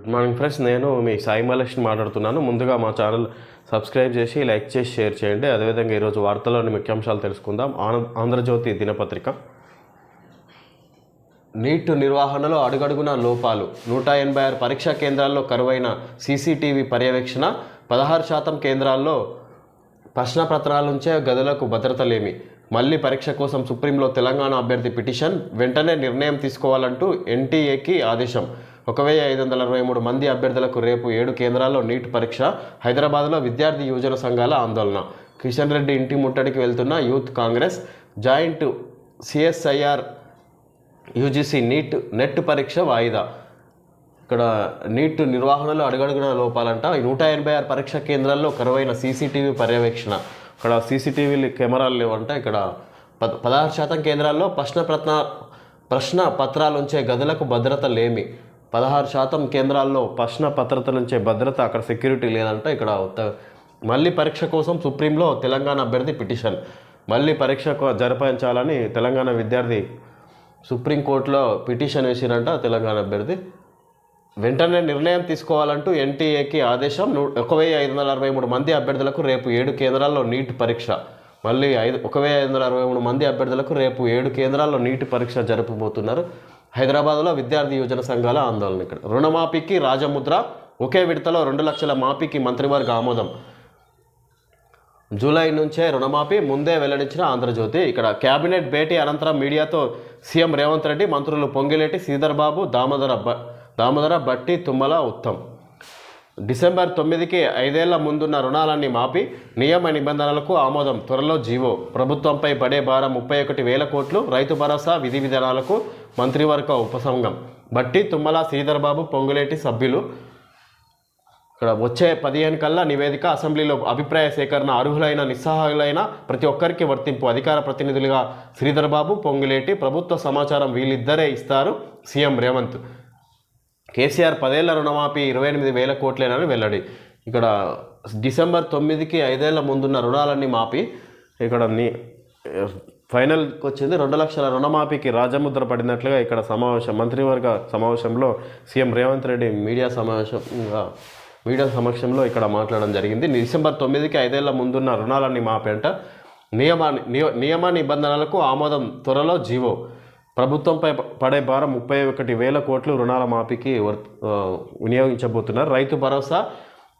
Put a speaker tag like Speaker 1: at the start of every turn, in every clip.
Speaker 1: Good morning friends. నేను మీ సాయి మహాలక్ష్మి మాట్లాడుతున్నాను. ముందుగా మా ఛానల్ సబ్స్క్రైబ్ చేసి లైక్ చేసి షేర్ చేయండి. అదేవిధంగా ఈరోజు వార్తల్లోని ముఖ్యాంశాలు తెలుసుకుందాం. ఆన- ఆంధ్రజ్యోతి దినపత్రిక. నీట్ నిర్వహణలో అడుగడుగున లోపాలు. నూట ఎనభై ఆరు పరీక్షా కేంద్రాల్లో కరువైన సీసీటీవీ పర్యవేక్షణ. పదహారు శాతం కేంద్రాల్లో ప్రశ్నపత్రాల నుంచే గదులకు భద్రత లేమి మళ్ళీ పరీక్ష కోసం సుప్రీంలో తెలంగాణ అభ్యర్థి పిటిషన్. వెంటనే నిర్ణయం తీసుకోవాలంటూ ఎన్టీఏకి ఆదేశం. ఒక వెయ్యి ఐదు వందల అరవై మూడు మంది అభ్యర్థులకు రేపు ఏడు కేంద్రాల్లో నీట్ పరీక్ష హైదరాబాద్లో విద్యార్థి యువజన సంఘాల ఆందోళన. కిషన్ రెడ్డి ఇంటి ముట్టడికి వెళ్తున్న youth Congress joint CSIR UGC NEET NET పరీక్ష వాయిదా. ఇక్కడ నీట్ నిర్వహణలో అడుగడుగున లోపాలంట. నూట ఎనభై ఆరు పరీక్ష కేంద్రాల్లో కరువైన సీసీటీవీ పర్యవేక్షణ. ఇక్కడ సీసీటీవీ కెమెరాలు లేవంట. ఇక్కడ పద పదహారు శాతం కేంద్రాల్లో ప్రశ్న ప్రశ్న ప్రశ్న పత్రాలు ఉంచే గదులకు భద్రత లేమి. పదహారు శాతం కేంద్రాల్లో ప్రశ్న పత్రత నుంచే భద్రత అక్కడ సెక్యూరిటీ లేదంట. ఇక్కడ మళ్ళీ పరీక్ష కోసం సుప్రీంలో తెలంగాణ అభ్యర్థి పిటిషన్. మళ్ళీ పరీక్ష జరిపించాలని తెలంగాణ విద్యార్థి సుప్రీంకోర్టులో పిటిషన్ వేసిరంట తెలంగాణ అభ్యర్థి. వెంటనే నిర్ణయం తీసుకోవాలంటూ ఎన్టీఏకి ఆదేశం. ఒక వెయ్యి ఐదు వందల అరవై మూడు మంది అభ్యర్థులకు రేపు ఏడు కేంద్రాల్లో నీట్ పరీక్ష. మళ్ళీ ఐదు ఒక వెయ్యి ఐదు వందల అరవై మూడు మంది అభ్యర్థులకు రేపు ఏడు కేంద్రాల్లో నీట్ పరీక్ష జరపబోతున్నారు. హైదరాబాద్లో విద్యార్థి యువజన సంఘాల ఆందోళన ఇక్కడ. రుణమాఫీకి రాజముద్ర ఒకే విడతలో రెండు లక్షల మాఫీకి మంత్రివర్గ ఆమోదం. జూలై నుంచే రుణమాఫీ ముందే వెల్లడించిన ఆంధ్రజ్యోతి. ఇక్కడ కేబినెట్ భేటీ అనంతరం మీడియాతో సీఎం రేవంత్ రెడ్డి మంత్రులు పొంగిలేటి శ్రీధర్ బాబు దామోదర బ దామోదర భట్టి తుమ్మల ఉత్తమ్. డిసెంబర్ తొమ్మిదికి ఐదేళ్ళ ముందున్న రుణాలన్నీ మాపి నియమ నిబంధనలకు ఆమోదం. త్వరలో జీవో. ప్రభుత్వంపై పడే భారం ముప్పై ఒకటి వేల కోట్లు. రైతు భరోసా విధి విధానాలకు మంత్రివర్గ ఉపసంఘం బట్టి తుమ్మల శ్రీధర్బాబు పొంగులేటి సభ్యులు. ఇక్కడ వచ్చే పదిహేను కల్లా నివేదిక అసెంబ్లీలో అభిప్రాయ సేకరణ అర్హులైన నిస్సహాయులైన ప్రతి ఒక్కరికి వర్తింపు. అధికార ప్రతినిధులుగా శ్రీధర్బాబు పొంగులేటి ప్రభుత్వ సమాచారం వీళ్ళిద్దరే ఇస్తారు సీఎం రేవంత్. కేసీఆర్ పదేళ్ళ రుణమాఫీ ఇరవై ఎనిమిది వేల కోట్లేనని వెల్లడి. ఇక్కడ డిసెంబర్ తొమ్మిదికి ఐదేళ్ళ ముందున్న రుణాలన్నీ మాపి ఇక్కడ నీ ఫైనల్కి వచ్చింది రెండు లక్షల రుణమాఫీకి రాజముద్ర పడినట్లుగా ఇక్కడ సమావేశం మంత్రివర్గ సమావేశంలో సీఎం రేవంత్ రెడ్డి మీడియా సమావేశంగా మీడియా సమక్షంలో ఇక్కడ మాట్లాడడం జరిగింది. డిసెంబర్ తొమ్మిదికి ఐదేళ్ళ ముందున్న రుణాలన్నీ మాపేంట నియమ నియ- నియమ నిబంధనలకు ఆమోదం త్వరలో జీవో. ప్రభుత్వంపై పడే భారం ముప్పై ఒకటి వేల కోట్లు రుణాల మాఫీకి వర్ వినియోగించబోతున్నారు. రైతు భరోసా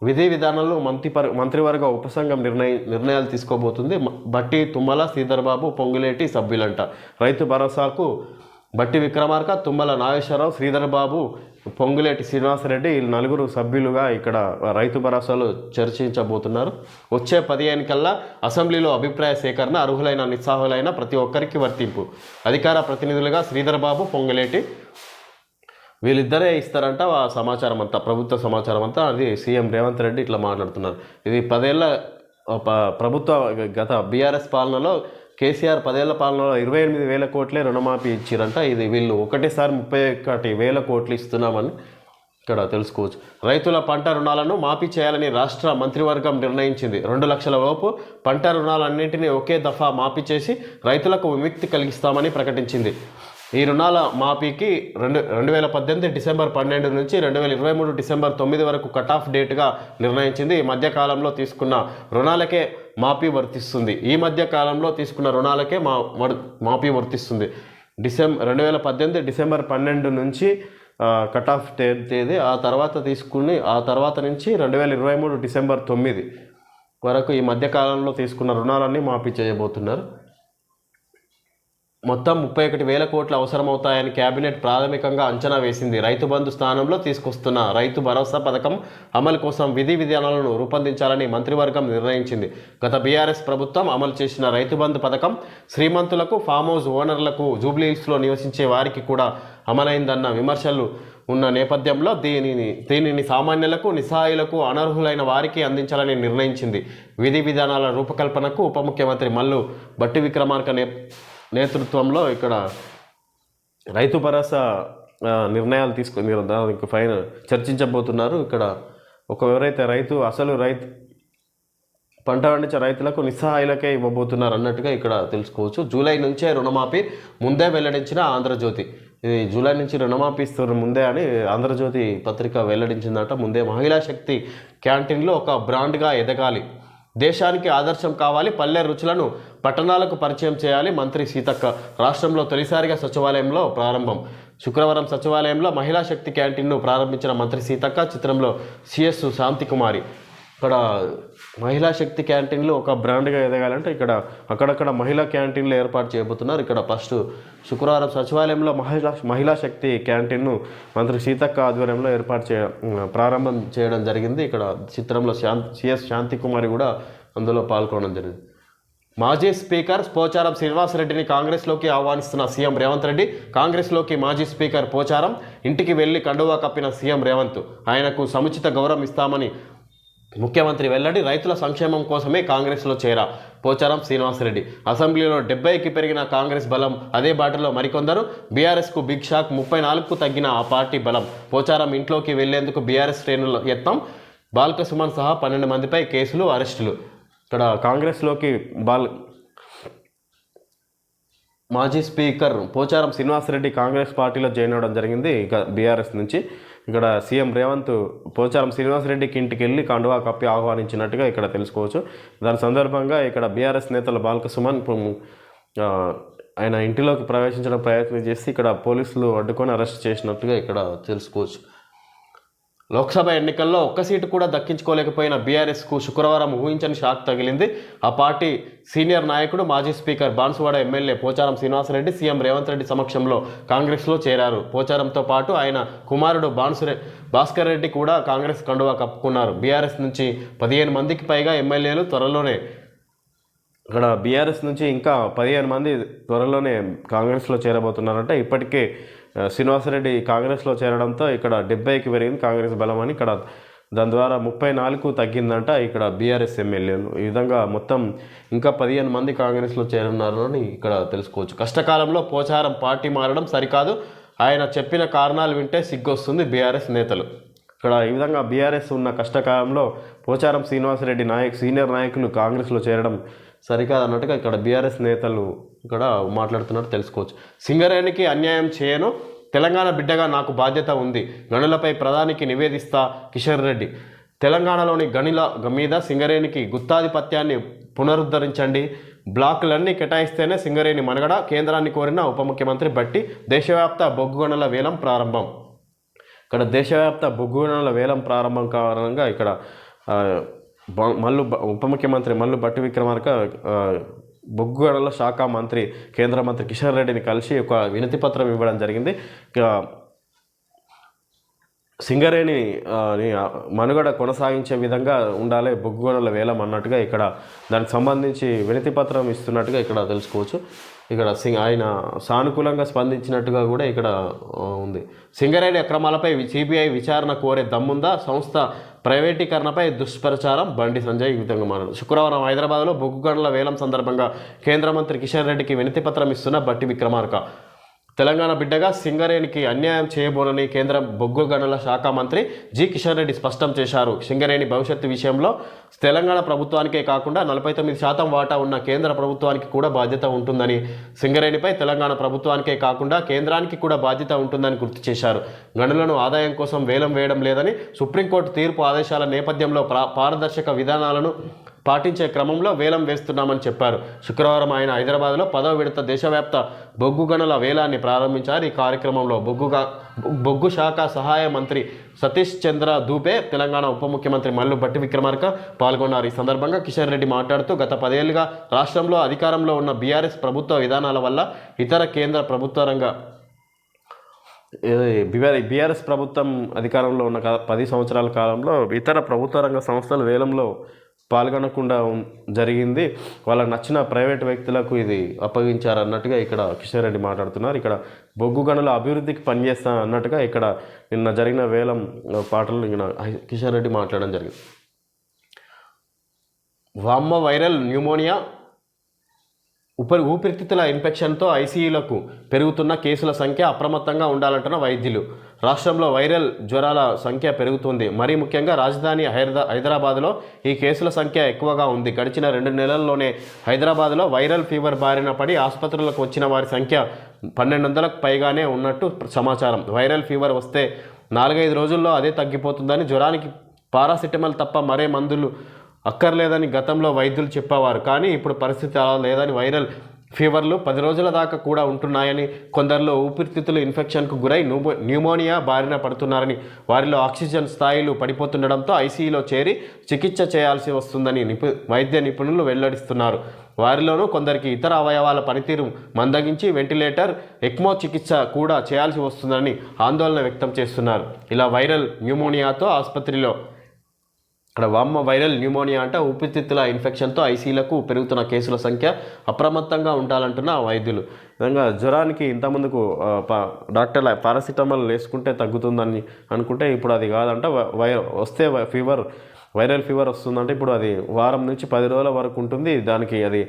Speaker 1: విధి విధానంలో మంత్రి మంత్రివర్గ ఉపసంఘం నిర్ణయ నిర్ణయాలు తీసుకోబోతుంది. బట్టి తుమ్మల శ్రీధర్బాబు పొంగులేటి సభ్యులంట. రైతు భరోసాకు బట్టి విక్రమార్క తుమ్మల నాగేశ్వరరావు శ్రీధర్బాబు పొంగులేటి శ్రీనివాసరెడ్డి వీళ్ళు నలుగురు సభ్యులుగా ఇక్కడ రైతు భరోసాలో చర్చించబోతున్నారు. వచ్చే పదిహేను కల్లా అసెంబ్లీలో అభిప్రాయ సేకరణ అర్హులైన నిస్సాహులైన ప్రతి ఒక్కరికి వర్తింపు. అధికార ప్రతినిధులుగా శ్రీధర్ బాబు పొంగులేటి వీళ్ళిద్దరే ఇస్తారంట ఆ సమాచారం అంతా ప్రభుత్వ సమాచారం అంతా అది సీఎం రేవంత్ రెడ్డి ఇట్లా మాట్లాడుతున్నారు. ఇది పదేళ్ళ ప్రభుత్వ గత బీఆర్ఎస్ పాలనలో కేసీఆర్ పదేళ్ళ పాలనలో ఇరవై ఎనిమిది వేల కోట్లే రుణమాఫీ ఇచ్చిరంట. ఇది వీళ్ళు ఒకటేసారి ముప్పై ఒకటి వేల కోట్లు ఇస్తున్నామని ఇక్కడ తెలుసుకోవచ్చు. రైతుల పంట రుణాలను మాఫీ చేయాలని రాష్ట్ర మంత్రివర్గం నిర్ణయించింది. రెండు లక్షల లోపు పంట రుణాలన్నింటినీ ఒకే దఫా మాఫీ చేసి రైతులకు విముక్తి కలిగిస్తామని ప్రకటించింది. ఈ రుణాల మాఫీకి రెండు రెండు వేల పద్దెనిమిది డిసెంబర్ పన్నెండు నుంచి రెండు వేల ఇరవై మూడు డిసెంబర్ తొమ్మిది వరకు కట్ ఆఫ్ డేట్గా నిర్ణయించింది. ఈ మధ్యకాలంలో తీసుకున్న రుణాలకే మాఫీ వర్తిస్తుంది. ఈ మధ్యకాలంలో తీసుకున్న రుణాలకే మా మాఫీ వర్తిస్తుంది. డిసెంబర్ రెండు వేల పద్దెనిమిది డిసెంబర్ పన్నెండు నుంచి కట్ ఆఫ్ డేట్ తేదీ ఆ తర్వాత తీసుకుని ఆ తర్వాత నుంచి రెండు వేల ఇరవై మూడు డిసెంబర్ తొమ్మిది వరకు ఈ మధ్యకాలంలో తీసుకున్న రుణాలన్నీ మాఫీ చేయబోతున్నారు. మొత్తం ముప్పై ఒకటి వేల కోట్లు అవసరమవుతాయని కేబినెట్ ప్రాథమికంగా అంచనా వేసింది. రైతు బంధు స్థానంలో తీసుకొస్తున్న రైతు భరోసా పథకం అమలు కోసం విధి విధానాలను రూపొందించాలని మంత్రివర్గం నిర్ణయించింది. గత బీఆర్ఎస్ ప్రభుత్వం అమలు చేసిన రైతు బంధు పథకం శ్రీమంతులకు ఫామ్ హౌస్ ఓనర్లకు జూబ్లీహిల్స్లో నివసించే వారికి కూడా అమలైందన్న విమర్శలు ఉన్న నేపథ్యంలో దీనిని దీనిని సామాన్యులకు నిస్సహాయులకు అనర్హులైన వారికి అందించాలని నిర్ణయించింది. విధి విధానాల రూపకల్పనకు ఉప ముఖ్యమంత్రి మల్లు బట్టి విక్రమార్క నే నేతృత్వంలో ఇక్కడ రైతు భరోసా నిర్ణయాలు తీసుకుని దానికి ఫైన్ చర్చించబోతున్నారు. ఇక్కడ ఒక ఎవరైతే రైతు అసలు రైతు పంట పండించే రైతులకు నిస్సహాయులకే ఇవ్వబోతున్నారు అన్నట్టుగా ఇక్కడ తెలుసుకోవచ్చు. జూలై నుంచే రుణమాఫీ ముందే వెల్లడించిన ఆంధ్రజ్యోతి. ఇది జూలై నుంచి రుణమాఫీ ఇస్తున్న ముందే అని ఆంధ్రజ్యోతి పత్రిక వెల్లడించిందట. ముందే మహిళా శక్తి క్యాంటీన్లో ఒక బ్రాండ్గా ఎదగాలి. దేశానికి ఆదర్శం కావాలి పల్లె రుచులను పట్టణాలకు పరిచయం చేయాలి మంత్రి సీతక్క. రాష్ట్రంలో తొలిసారిగా సచివాలయంలో ప్రారంభం. శుక్రవారం సచివాలయంలో మహిళా శక్తి క్యాంటీన్ను ప్రారంభించిన మంత్రి సీతక్క చిత్రంలో సిఎస్ శాంతికుమారి. ఇక్కడ మహిళా శక్తి క్యాంటీన్లు ఒక బ్రాండ్గా ఎదగాలంటే ఇక్కడ అక్కడక్కడ మహిళా క్యాంటీన్లు ఏర్పాటు చేయబోతున్నారు. ఇక్కడ ఫస్ట్ శుక్రవారం సచివాలయంలో మహిళా మహిళా శక్తి క్యాంటీన్ను మంత్రి సీతక్క ఆధ్వర్యంలో ఏర్పాటు చేయ ప్రారంభం చేయడం జరిగింది. ఇక్కడ చిత్రంలో శాంతి సిఎస్ శాంతికుమారి కూడా అందులో పాల్గొనడం జరిగింది. మాజీ స్పీకర్ పోచారం శ్రీనివాసరెడ్డిని కాంగ్రెస్లోకి ఆహ్వానిస్తున్న సీఎం రేవంత్ రెడ్డి కాంగ్రెస్లోకి మాజీ స్పీకర్ పోచారం ఇంటికి వెళ్ళి కండువా కప్పిన సీఎం రేవంత్ ఆయనకు సముచిత గౌరవం ఇస్తామని ముఖ్యమంత్రి వెల్లడి రైతుల సంక్షేమం కోసమే కాంగ్రెస్లో చేరా. పోచారం శ్రీనివాసరెడ్డి. అసెంబ్లీలో డెబ్బైకి పెరిగిన కాంగ్రెస్ బలం అదే బాటలో మరికొందరు. బీఆర్ఎస్కు బిగ్ షాక్ ముప్పై నాలుగుకు తగ్గిన ఆ పార్టీ బలం. పోచారం ఇంట్లోకి వెళ్ళేందుకు బీఆర్ఎస్ శ్రేణుల యత్నం బాల్క సుమన్ సహా పన్నెండు మందిపై కేసులు అరెస్టులు. ఇక్కడ కాంగ్రెస్లోకి బాల్ మాజీ స్పీకర్ పోచారం శ్రీనివాసరెడ్డి కాంగ్రెస్ పార్టీలో జాయిన్ అవ్వడం జరిగింది. ఇక బీఆర్ఎస్ నుంచి ఇక్కడ సీఎం రేవంత్ పోచారం శ్రీనివాసరెడ్డికి ఇంటికి వెళ్ళి కండువా కప్పి ఆహ్వానించినట్టుగా ఇక్కడ తెలుసుకోవచ్చు. దాని సందర్భంగా ఇక్కడ బీఆర్ఎస్ నేతల బాల్క సుమన్ ఆయన ఇంటిలోకి ప్రవేశించడం ప్రయత్నం చేసి ఇక్కడ పోలీసులు అడ్డుకొని అరెస్ట్ చేసినట్టుగా ఇక్కడ తెలుసుకోవచ్చు. లోక్సభ ఎన్నికల్లో ఒక్క సీటు కూడా దక్కించుకోలేకపోయిన బీఆర్ఎస్కు శుక్రవారం ఊహించని షాక్ తగిలింది. ఆ పార్టీ సీనియర్ నాయకుడు మాజీ speaker Banswada MLA Pocharam Srinivasa Reddy CM Revanth Reddy సమక్షంలో కాంగ్రెస్లో చేరారు. పోచారంతో పాటు ఆయన కుమారుడు బాన్సురె భాస్కర్ రెడ్డి కూడా కాంగ్రెస్ కండువా కప్పుకున్నారు. బీఆర్ఎస్ నుంచి పదిహేను మందికి పైగా ఎమ్మెల్యేలు త్వరలోనే ఇక్కడ బీఆర్ఎస్ నుంచి ఇంకా పదిహేను మంది త్వరలోనే కాంగ్రెస్లో చేరబోతున్నారంటే. ఇప్పటికే శ్రీనివాసరెడ్డి కాంగ్రెస్లో చేరడంతో ఇక్కడ డెబ్బైకి పెరిగింది కాంగ్రెస్ బలం అని ఇక్కడ దాని ద్వారా ముప్పై నాలుగు తగ్గిందంట ఇక్కడ బీఆర్ఎస్ ఎమ్మెల్యేలు. ఈ విధంగా మొత్తం ఇంకా పదిహేను మంది కాంగ్రెస్లో చేరున్నారు అని ఇక్కడ తెలుసుకోవచ్చు. కష్టకాలంలో పోచారం పార్టీ మారడం సరికాదు. ఆయన చెప్పిన కారణాలు వింటే సిగ్గొస్తుంది బీఆర్ఎస్ నేతలు. ఇక్కడ ఈ విధంగా బీఆర్ఎస్ ఉన్న కష్టకాలంలో పోచారం శ్రీనివాసరెడ్డి నాయక్ సీనియర్ నాయకులు కాంగ్రెస్లో చేరడం సరికాదు అన్నట్టుగా ఇక్కడ బీఆర్ఎస్ నేతలు ఇక్కడ మాట్లాడుతున్నట్టు తెలుసుకోవచ్చు. సింగరేణికి అన్యాయం చేయను తెలంగాణ బిడ్డగా నాకు బాధ్యత ఉంది గనులపై ప్రధానికి నివేదిస్తా కిషన్ రెడ్డి. తెలంగాణలోని గనుల మీద సింగరేణికి గుత్తాధిపత్యాన్ని పునరుద్ధరించండి బ్లాకులన్నీ కేటాయిస్తేనే సింగరేణి మనగడ కేంద్రాన్ని కోరిన ఉప ముఖ్యమంత్రి బట్టి దేశవ్యాప్త బొగ్గు గనుల వేలం ప్రారంభం. ఇక్కడ దేశవ్యాప్త బొగ్గు గనుల వేలం ప్రారంభం కారణంగా ఇక్కడ మల్లు బ- ఉప ముఖ్యమంత్రి మల్లు భట్టి విక్రమార్క బొగ్గుగడల శాఖ మంత్రి కేంద్ర మంత్రి కిషన్ రెడ్డిని కలిసి ఒక వినతి పత్రం ఇవ్వడం జరిగింది. సింగరేణి మనుగడ కొనసాగించే విధంగా ఉండాలి బొగ్గుగొడల వేలం అన్నట్టుగా ఇక్కడ దానికి సంబంధించి వినతి పత్రం ఇస్తున్నట్టుగా ఇక్కడ తెలుసుకోవచ్చు. ఇక్కడ సింగ్ ఆయన సానుకూలంగా స్పందించినట్టుగా కూడా ఇక్కడ ఉంది. సింగరేణి అక్రమాలపై సిబిఐ విచారణ కోరే దమ్ముందా? సంస్థ ప్రైవేటీకరణపై దుష్ప్రచారం? బండి సంజయ్ ఈ విధంగా మారాడు శుక్రవారం హైదరాబాద్లో బొగ్గు గనుల వేలం సందర్భంగా కేంద్ర మంత్రి కిషన్ రెడ్డికి వినతిపత్రం ఇస్తున్న బట్టి విక్రమార్క తెలంగాణ బిడ్డగా సింగరేణికి అన్యాయం చేయబోనని కేంద్ర బొగ్గు గనుల శాఖ మంత్రి జి కిషన్ రెడ్డి స్పష్టం చేశారు. సింగరేణి భవిష్యత్తు విషయంలో తెలంగాణ ప్రభుత్వానికే కాకుండా నలభై తొమ్మిది శాతం వాటా ఉన్న కేంద్ర ప్రభుత్వానికి కూడా బాధ్యత ఉంటుందని సింగరేణిపై తెలంగాణ ప్రభుత్వానికే కాకుండా కేంద్రానికి కూడా బాధ్యత ఉంటుందని గుర్తు చేశారు. గనులను ఆదాయం కోసం వేలం వేయడం లేదని సుప్రీంకోర్టు తీర్పు ఆదేశాల నేపథ్యంలో పారదర్శక విధానాలను పాటించే క్రమంలో వేలం వేస్తున్నామని చెప్పారు. శుక్రవారం ఆయన హైదరాబాద్లో పదవ విడత దేశవ్యాప్త బొగ్గు గనుల వేలాన్ని ప్రారంభించారు. ఈ కార్యక్రమంలో బొగ్గుగా బొగ్గు శాఖ సహాయ మంత్రి సతీష్ చంద్ర దూపే తెలంగాణ ఉప ముఖ్యమంత్రి మల్లు భట్టి విక్రమార్క పాల్గొన్నారు. ఈ సందర్భంగా కిషన్ రెడ్డి మాట్లాడుతూ గత పదేళ్ళుగా రాష్ట్రంలో అధికారంలో ఉన్న బీఆర్ఎస్ ప్రభుత్వ విధానాల వల్ల ఇతర కేంద్ర ప్రభుత్వ రంగ బీఆర్ఎస్ ప్రభుత్వం అధికారంలో ఉన్న పది సంవత్సరాల కాలంలో ఇతర ప్రభుత్వ రంగ సంస్థలు వేలంలో పాల్గొనకుండా జరిగింది. వాళ్ళకి నచ్చిన ప్రైవేట్ వ్యక్తులకు ఇది అప్పగించారన్నట్టుగా ఇక్కడ కిషన్ రెడ్డి మాట్లాడుతున్నారు. ఇక్కడ బొగ్గు గనుల అభివృద్ధికి పనిచేస్తా అన్నట్టుగా ఇక్కడ నిన్న జరిగిన వేలం పాటలు ఈయన కిషన్ రెడ్డి మాట్లాడడం జరిగింది. వామ్మ వైరల్ న్యూమోనియా ఉపరి ఊపిరితిత్తుల ఇన్ఫెక్షన్తో ఐసీయూలకు పెరుగుతున్న కేసుల సంఖ్య అప్రమత్తంగా ఉండాలంటున్న వైద్యులు. రాష్ట్రంలో వైరల్ జ్వరాల సంఖ్య పెరుగుతుంది. మరీ ముఖ్యంగా రాజధాని హైదరా హైదరాబాద్లో ఈ కేసుల సంఖ్య ఎక్కువగా ఉంది. గడిచిన రెండు నెలల్లోనే హైదరాబాద్లో వైరల్ ఫీవర్ బారిన పడి ఆసుపత్రులకు వచ్చిన వారి సంఖ్య పన్నెండు వందలకు పైగానే ఉన్నట్టు సమాచారం. వైరల్ ఫీవర్ వస్తే నాలుగైదు రోజుల్లో అదే తగ్గిపోతుందని జ్వరానికి పారాసిటమాల్ తప్ప మరే మందులు అక్కర్లేదని గతంలో వైద్యులు చెప్పేవారు. కానీ ఇప్పుడు పరిస్థితి అలా లేదని వైరల్ ఫీవర్లు పది రోజుల దాకా కూడా ఉంటున్నాయని కొందరిలో ఊపిరితిత్తుల ఇన్ఫెక్షన్కు గురై న్యూమోనియా బారిన పడుతున్నారని వారిలో ఆక్సిజన్ స్థాయిలు పడిపోతుండడంతో ఐసీయూలో చేరి చికిత్స చేయాల్సి వస్తుందని నిపు వైద్య నిపుణులు వెల్లడిస్తున్నారు. వారిలోనూ కొందరికి ఇతర అవయవాల పనితీరు మందగించి వెంటిలేటర్ ఎక్మో చికిత్స కూడా చేయాల్సి వస్తుందని ఆందోళన వ్యక్తం చేస్తున్నారు. ఇలా వైరల్ న్యూమోనియాతో ఆసుపత్రిలో ఇక్కడ వామ్మ వైరల్ న్యూమోనియా అంటే ఊపిరితిత్తుల ఇన్ఫెక్షన్తో ఐసీలకు పెరుగుతున్న కేసుల సంఖ్య అప్రమత్తంగా ఉండాలంటున్న వైద్యులు. విధంగా జ్వరానికి ఇంతమందుకు డాక్టర్ల పారాసిటమాల్ వేసుకుంటే తగ్గుతుందని అనుకుంటే ఇప్పుడు అది కాదంట. వై- వస్తే ఫీవర్ వైరల్ ఫీవర్ వస్తుందంటే ఇప్పుడు అది వారం నుంచి పది రోజుల వరకు ఉంటుంది. దానికి అది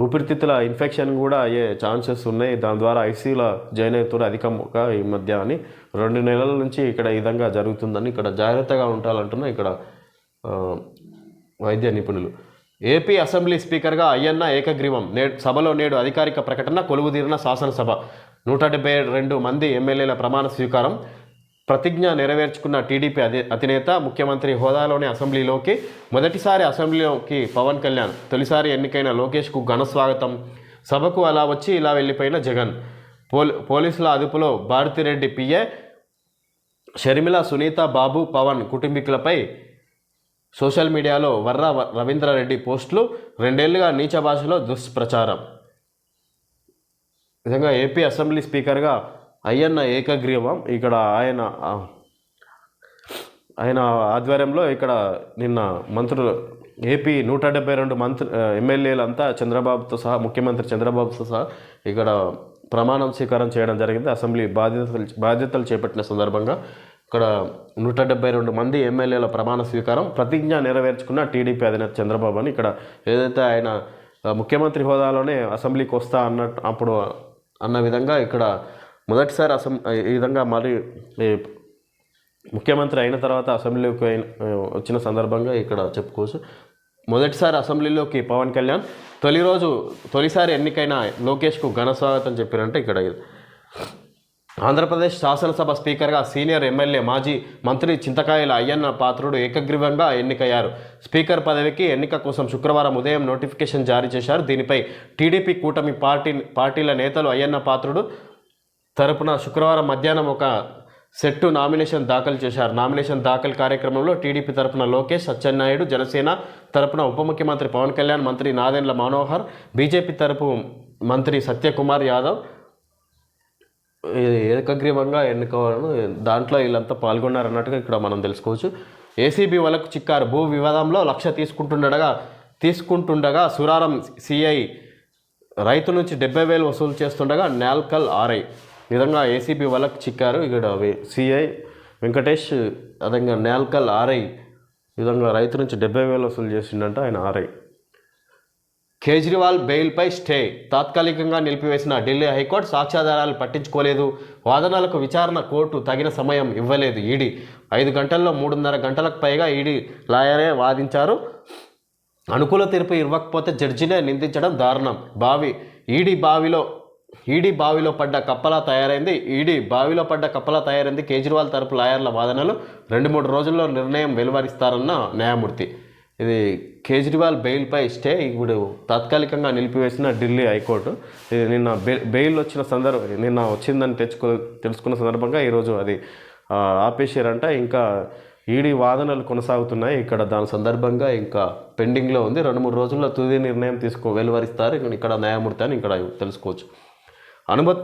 Speaker 1: ఊపిరితిత్తుల ఇన్ఫెక్షన్ కూడా అయ్యే ఛాన్సెస్ ఉన్నాయి. దాని ద్వారా ఐసీయూలో జాయిన్ అవుతారు అధికంగా ఈ మధ్య అని రెండు నెలల నుంచి ఇక్కడ ఈ విధంగా జరుగుతుందని ఇక్కడ జాగ్రత్తగా ఉండాలంటున్నా ఇక్కడ వైద్య నిపుణులు. ఏపీ అసెంబ్లీ స్పీకర్గా అయ్యన్న ఏకగ్రీవం. నేడు సభలో నేడు అధికారిక ప్రకటన కొలువుదీరిన శాసనసభ. నూట డెబ్బై రెండు మంది ఎమ్మెల్యేల ప్రమాణ స్వీకారం. ప్రతిజ్ఞ నెరవేర్చుకున్న టీడీపీ అధి అధినేత ముఖ్యమంత్రి హోదాలోని అసెంబ్లీలోకి మొదటిసారి అసెంబ్లీలోకి పవన్ కళ్యాణ్ తొలిసారి ఎన్నికైన లోకేష్కు ఘన స్వాగతం. సభకు అలా వచ్చి ఇలా వెళ్ళిపోయిన జగన్. పోల్ పోలీసుల అదుపులో భారతిరెడ్డి పిఏ షర్మిల సునీత బాబు పవన్ కుటుంబీకులపై సోషల్ మీడియాలో వర్ర వ- రవీంద్రారెడ్డి పోస్టులు రెండేళ్ళుగా నీచ భాషలో దుష్ప్రచారం. విధంగా ఏపీ అసెంబ్లీ స్పీకర్గా అయ్యన్న ఏకగ్రీవం ఇక్కడ ఆయన ఆయన ఆధ్వర్యంలో ఇక్కడ నిన్న మంత్రులు ఏపీ నూట డెబ్బై రెండు మంత్రి ఎమ్మెల్యేలంతా చంద్రబాబుతో సహా ముఖ్యమంత్రి చంద్రబాబుతో సహా ఇక్కడ ప్రమాణం స్వీకారం చేయడం జరిగింది. అసెంబ్లీ బాధ్యతలు బాధ్యతలు చేపట్టిన సందర్భంగా ఇక్కడ నూట డెబ్బై రెండు మంది ఎమ్మెల్యేల ప్రమాణ స్వీకారం ప్రతిజ్ఞ నెరవేర్చుకున్న టీడీపీ అధినేత చంద్రబాబు అని ఇక్కడ ఏదైతే ఆయన ముఖ్యమంత్రి హోదాలోనే అసెంబ్లీకి వస్తా అన్నట్టు అప్పుడు అన్న విధంగా ఇక్కడ మొదటిసారి అసెం ఈ విధంగా మరి ఈ ముఖ్యమంత్రి అయిన తర్వాత అసెంబ్లీకి అయిన- వచ్చిన సందర్భంగా ఇక్కడ చెప్పుకోవచ్చు మొదటిసారి అసెంబ్లీలోకి పవన్ కళ్యాణ్ తొలి రోజు తొలిసారి ఎన్నికైన లోకేష్కు ఘన స్వాగతం చెప్పారంటే ఇక్కడ ఇది. ఆంధ్రప్రదేశ్ శాసనసభ స్పీకర్గా సీనియర్ ఎమ్మెల్యే మాజీ మంత్రి చింతకాయల అయ్యన్న పాత్రుడు ఏకగ్రీవంగా ఎన్నికయ్యారు. స్పీకర్ పదవికి ఎన్నిక కోసం శుక్రవారం ఉదయం నోటిఫికేషన్ జారీ చేశారు. దీనిపై టీడీపీ కూటమి పార్టీ పార్టీల నేతలు అయ్యన్న పాత్రుడు తరపున శుక్రవారం మధ్యాహ్నం ఒక సెట్టు నామినేషన్ దాఖలు చేశారు. నామినేషన్ దాఖలు కార్యక్రమంలో టీడీపీ తరపున లోకేష్ సత్యనాయుడు జనసేన తరపున ఉప ముఖ్యమంత్రి పవన్ కళ్యాణ్ మంత్రి నాదెండ్ల మనోహర్ బీజేపీ తరపు మంత్రి సత్యకుమార్ యాదవ్ ఏకగ్రీవంగా ఎన్నుకోవాలను దాంట్లో వీళ్ళంతా పాల్గొన్నారన్నట్టుగా ఇక్కడ మనం తెలుసుకోవచ్చు. ఏసీబీ వాళ్ళకు చిక్కారు. భూ వివాదంలో లక్ష తీసుకుంటుండగా తీసుకుంటుండగా సురారం సిఐ రైతు నుంచి డెబ్బై వేలు వసూలు చేస్తుండగా నాల్కల్ ఆర్ఐ. ఈ విధంగా ఏసీబీ వాళ్ళకు చిక్కారు ఇక్కడ సిఐ వెంకటేష్ అదంగా నాల్కల్ ఆర్ఐ విధంగా రైతు నుంచి డెబ్బై వేలు వసూలు చేసిండంట ఆయన ఆర్ఐ. కేజ్రీవాల్ బెయిల్పై స్టే. తాత్కాలికంగా నిలిపివేసిన ఢిల్లీ హైకోర్టు సాక్ష్యాధారాలు పట్టించుకోలేదు. వాదనలకు విచారణ కోర్టు తగిన సమయం ఇవ్వలేదు ఈడీ. ఐదు గంటల్లో మూడున్నర గంటలకు పైగా ఈడీ లాయరే వాదించారు. అనుకూల తీర్పు ఇవ్వకపోతే జడ్జినే నిందించడం దారుణం. బావి ఈడీ బావిలో ఈడీ బావిలో పడ్డ కప్పలా తయారైంది. ఈడీ బావిలో పడ్డ కప్పలా తయారైంది కేజ్రీవాల్ తరపు లాయర్ల వాదనలు. రెండు మూడు రోజుల్లో నిర్ణయం వెలువరిస్తారన్న న్యాయమూర్తి. ఇది కేజ్రీవాల్ బెయిల్పై స్టే. ఇప్పుడు తాత్కాలికంగా నిలిపివేసిన ఢిల్లీ హైకోర్టు. ఇది నిన్న బె బెయిల్ వచ్చిన సందర్భం నిన్న వచ్చిందని తెచ్చుకో తెలుసుకున్న సందర్భంగా ఈరోజు అది ఆపేసారంట ఇంకా ఈడీ వాదనలు కొనసాగుతున్నాయి. ఇక్కడ దాని సందర్భంగా ఇంకా పెండింగ్లో ఉంది. రెండు మూడు రోజుల్లో తుది నిర్ణయం తీసుకో వెలువరిస్తారు. ఇక్కడ- ఇక్కడ న్యాయమూర్తి అని ఇక్కడ తెలుసుకోవచ్చు. అనుమతి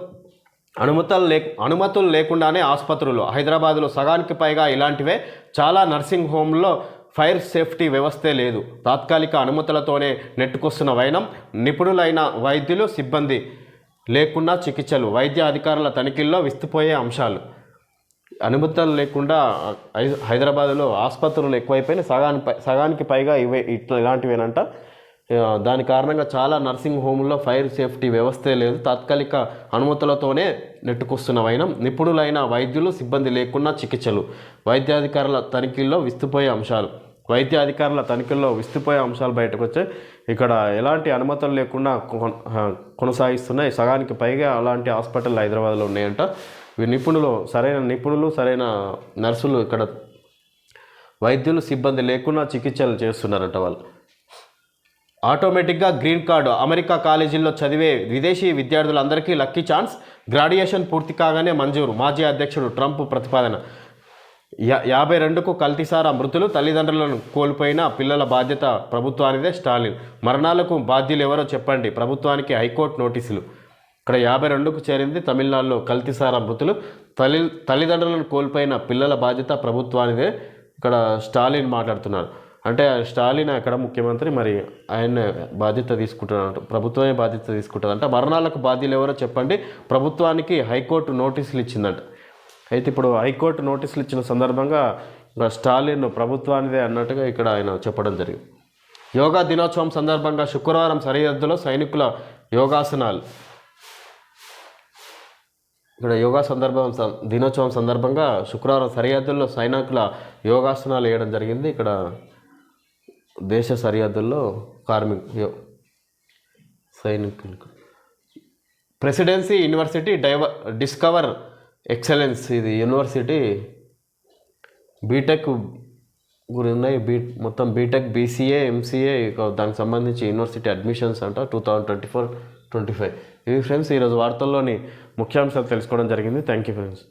Speaker 1: అనుమతులు లే అనుమతులు లేకుండానే ఆసుపత్రులు హైదరాబాద్లో సగానికి పైగా ఇలాంటివే. చాలా నర్సింగ్ హోమ్లో ఫైర్ సేఫ్టీ వ్యవస్థే లేదు. తాత్కాలిక అనుమతులతోనే నెట్టుకొస్తున్న వైనం నిపుణులైన వైద్యులు సిబ్బంది లేకున్నా చికిత్సలు వైద్య అధికారుల తనిఖీల్లో విస్తుపోయే అంశాలు. అనుమతులు లేకుండా హై- హైదరాబాద్లో ఆసుపత్రులు ఎక్కువైపోయినాయి. సగానికి పై- సగానికి పైగా ఇవే ఇట్లా ఇలాంటివేనంట. దాని కారణంగా చాలా నర్సింగ్ హోమ్లో ఫైర్ సేఫ్టీ వ్యవస్థే లేదు. తాత్కాలిక అనుమతులతోనే నెట్టుకొస్తున్న వైనం. నిపుణులైన వైద్యులు సిబ్బంది లేకున్నా చికిత్సలు. వైద్యాధికారుల తనిఖీల్లో విస్తుపోయే అంశాలు. వైద్య అధికారుల తనిఖీల్లో విస్తుపోయే అంశాలు బయటకు వచ్చాయి ఇక్కడ ఎలాంటి అనుమతులు లేకుండా కొనసాగిస్తున్నాయి. సగానికి పైగా అలాంటి హాస్పిటల్ హైదరాబాద్లో ఉన్నాయంట. నిపుణులు సరైన నిపుణులు సరైన నర్సులు ఇక్కడ వైద్యులు సిబ్బంది లేకుండా చికిత్సలు చేస్తున్నారంట వాళ్ళు. ఆటోమేటిక్గా గ్రీన్ కార్డు అమెరికా కాలేజీల్లో చదివే విదేశీ విద్యార్థులందరికీ లక్కీ ఛాన్స్. గ్రాడ్యుయేషన్ పూర్తి కాగానే మంజూరు. మాజీ అధ్యక్షుడు ట్రంప్ ప్రతిపాదన. యా యాభై రెండుకు కల్తీసారా మృతులు? తల్లిదండ్రులను కోల్పోయిన పిల్లల బాధ్యత ప్రభుత్వానిదే స్టాలిన్. మరణాలకు బాధ్యులు ఎవరో చెప్పండి. ప్రభుత్వానికి హైకోర్టు నోటీసులు. ఇక్కడ యాభై రెండుకు చేరింది తమిళనాడులో కల్తీసారా మృతులు. తల్లి తల్లిదండ్రులను కోల్పోయిన పిల్లల బాధ్యత ప్రభుత్వానిదే. ఇక్కడ స్టాలిన్ మాట్లాడుతున్నారు. అంటే స్టాలిన్ అక్కడ ముఖ్యమంత్రి మరి ఆయన బాధ్యత తీసుకుంటున్నారు. ప్రభుత్వమే బాధ్యత తీసుకుంటుంది అంటే మరణాలకు బాధ్యులు ఎవరో చెప్పండి. ప్రభుత్వానికి హైకోర్టు నోటీసులు ఇచ్చిందంట. అయితే ఇప్పుడు హైకోర్టు నోటీసులు ఇచ్చిన సందర్భంగా స్టాలిన్ ప్రభుత్వానిదే అన్నట్టుగా ఇక్కడ ఆయన చెప్పడం జరిగింది. యోగా దినోత్సవం సందర్భంగా శుక్రవారం సరిహద్దులో సైనికుల యోగాసనాలు. ఇక్కడ యోగా సందర్భం దినోత్సవం సందర్భంగా శుక్రవారం సరిహద్దుల్లో సైనికుల యోగాసనాలు వేయడం జరిగింది. ఇక్కడ దేశ సరిహద్దుల్లో కార్మిక యో సైనికులకు. Presidency university diver discover excellence ఇది యూనివర్సిటీ. బీటెక్ గురి ఉన్నాయి. బీ మొత్తం బీటెక్ బీసీఏ ఎంసీఏ దానికి సంబంధించి యూనివర్సిటీ అడ్మిషన్స్ అంట two thousand twenty four twenty five. ఇవి ఫ్రెండ్స్ ఈరోజు వార్తల్లోని ముఖ్యాంశాలు తెలుసుకోవడం జరిగింది. Thank you friends.